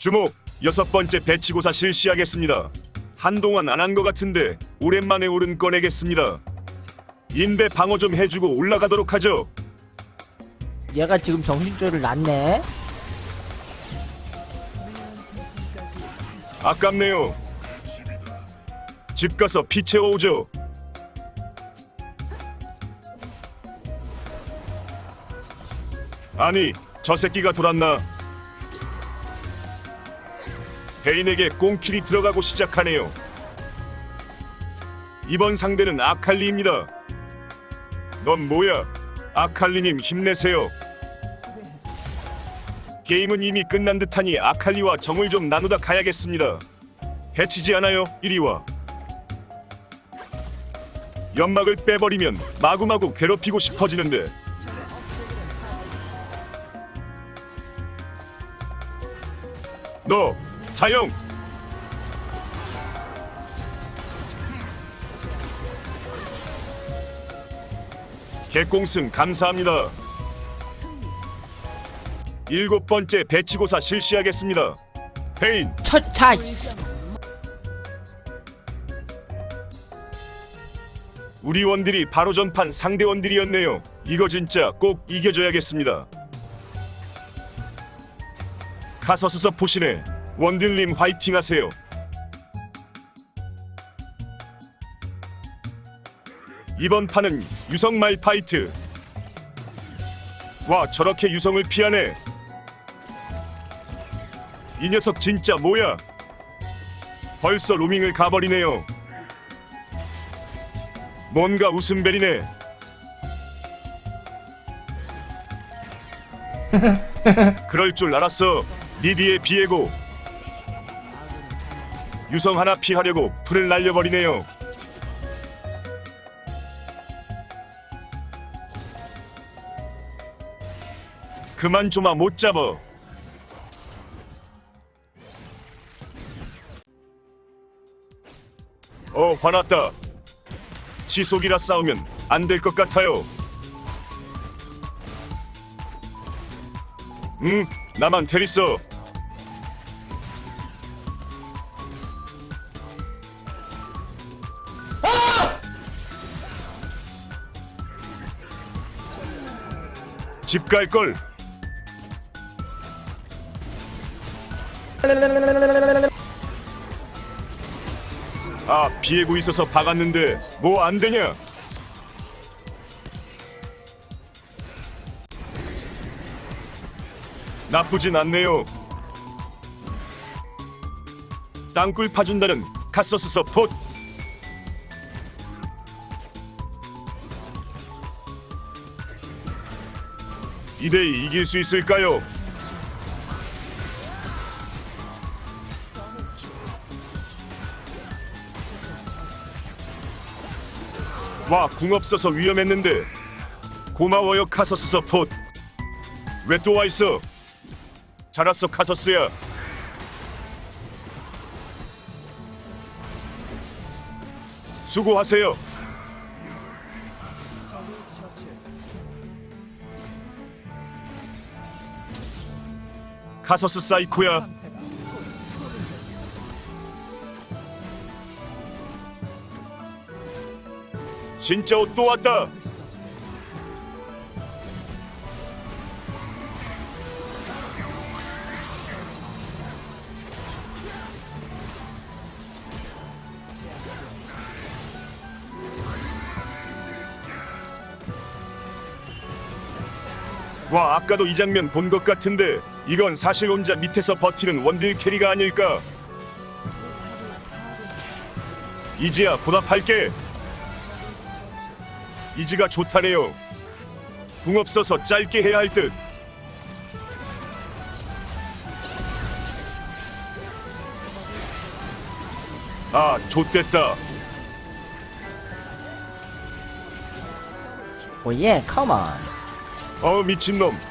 주목! 여섯 번째 배치고사 실시하겠습니다. 한동안 안 한 것 같은데 오랜만에 오른 꺼내겠습니다. 인배 방어 좀 해주고 올라가도록 하죠. 얘가 지금 정신줄을 놨네. 아깝네요. 집 가서 피 채워오죠. 아니, 저 새끼가 돌았나? 베인에게 꽁킬이 들어가고 시작하네요. 이번 상대는 아칼리입니다. 넌 뭐야? 아칼리님 힘내세요. 게임은 이미 끝난 듯하니 아칼리와 정을 좀 나누다 가야겠습니다. 해치지 않아요? 이리 와. 연막을 빼버리면 마구마구 괴롭히고 싶어지는데. 너 사형. 개꽁승 감사합니다. 일곱 번째 배치고사 실시하겠습니다. 페인 첫, 자, 우리 원딜이 바로 전판 상대 원딜이었네요. 이거 진짜 꼭 이겨줘야겠습니다. 카서스서 포신에 원딜님 화이팅 하세요. 이번 판은 유성 말 파이트. 와 저렇게 유성을 피하네. 이 녀석 진짜 뭐야? 벌써 로밍을 가버리네요. 뭔가 웃음벨이네. 그럴 줄 알았어. 니 뒤에 비에고. 유성 하나 피하려고 풀을 날려버리네요. 그만 좀아 못 잡어. 어 화났다. 지속이라 싸우면 안 될 것 같아요. 응, 나만 테리서. 집 갈 걸. 아, 비에고 있어서 박았는데 뭐 안 되냐? 나쁘진 않네요. 땅굴 파준다는 카서스 서폿. 이대이 이길 수 있을까요? 와, 궁 없어서 위험했는데. 고마워요, 카서스 서 폿. 왜 또 와 있어? 잘 왔어, 카서스야. 수고하세요. 카서스 사이코야. 진짜 옷 또 왔다. 와 아까도 이 장면 본 것 같은데 이건 사실 혼자 밑에서 버티는 원딜 캐리가 아닐까. 이지야 보답할게. 이지가 좋다네요. 궁 없어서 짧게 해야 할 듯. 아 좆됐다. 오예, 컴온. 어 미친놈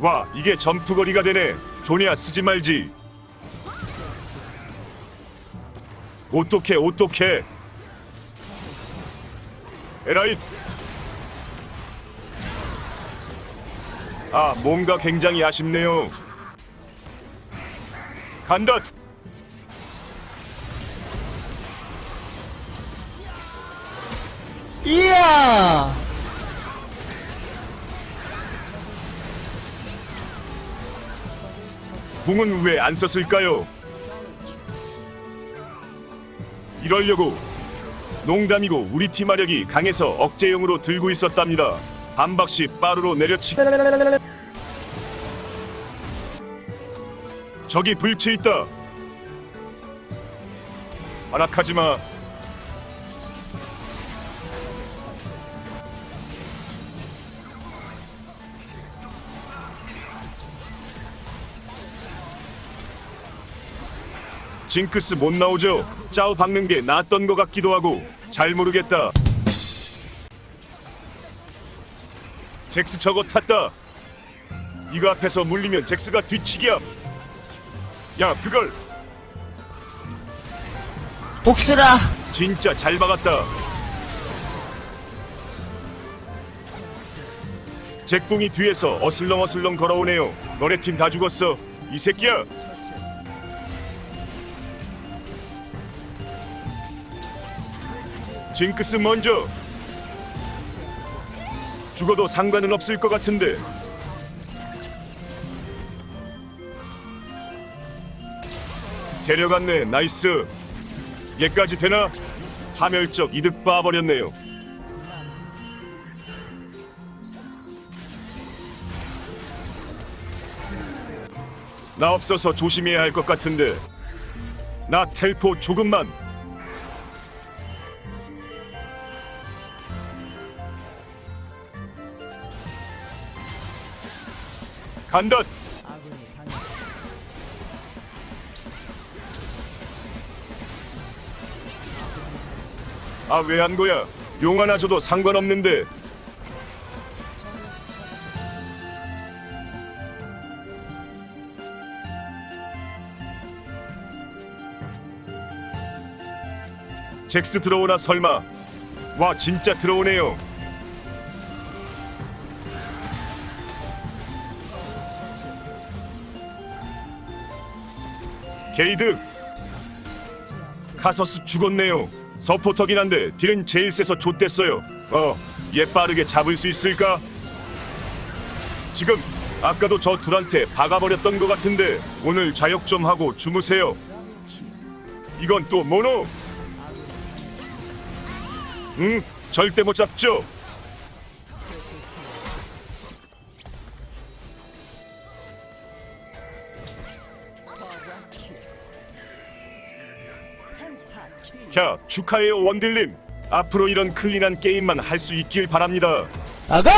와 이게 점프거리가 되네 조니야 쓰지 말지 어떡해 어떡해 에라이 아, 뭔가 굉장히 아쉽네요. 간다. 이야! 궁은 왜 안 썼을까요? 이러려고 농담이고 우리 팀 화력이 강해서 억제용으로 들고 있었답니다. 한 박씩 빠르로 내려치. 저기 불치 있다. 허락하지 마. 징크스 못 나오죠? 짜오 박는 게 낫던 것 같기도 하고 잘 모르겠다. 잭스 저거 탔다. 이거 앞에서 물리면 잭스가 뒤치기야. 야 그걸 복수라! 진짜 잘 박았다. 잭붕이 뒤에서 어슬렁어슬렁 걸어오네요. 너네 팀 다 죽었어. 이 새끼야. 징크스 먼저. 죽어도 상관은 없을 것 같은데. 데려갔네. 나이스. 얘까지 되나? 파멸적 이득 봐버렸네요. 나 없어서 조심해야 할 것 같은데. 나 텔포 조금만. 간다. 아왜한 거야? 용 하나 줘도 상관없는데. 잭스 들어오나 설마? 와 진짜 들어오네요. 게이드 카서스 죽었네요. 서포터긴 한데 딜은 제일 세서 좆됐어요. 어, 얘 빠르게 잡을 수 있을까? 지금 아까도 저 둘한테 박아버렸던 것 같은데 오늘 좌욕 좀 하고 주무세요. 이건 또 뭐노? 응, 절대 못 잡죠. 야, 축하해요 원딜님. 앞으로 이런 클린한 게임만 할 수 있길 바랍니다. 나가!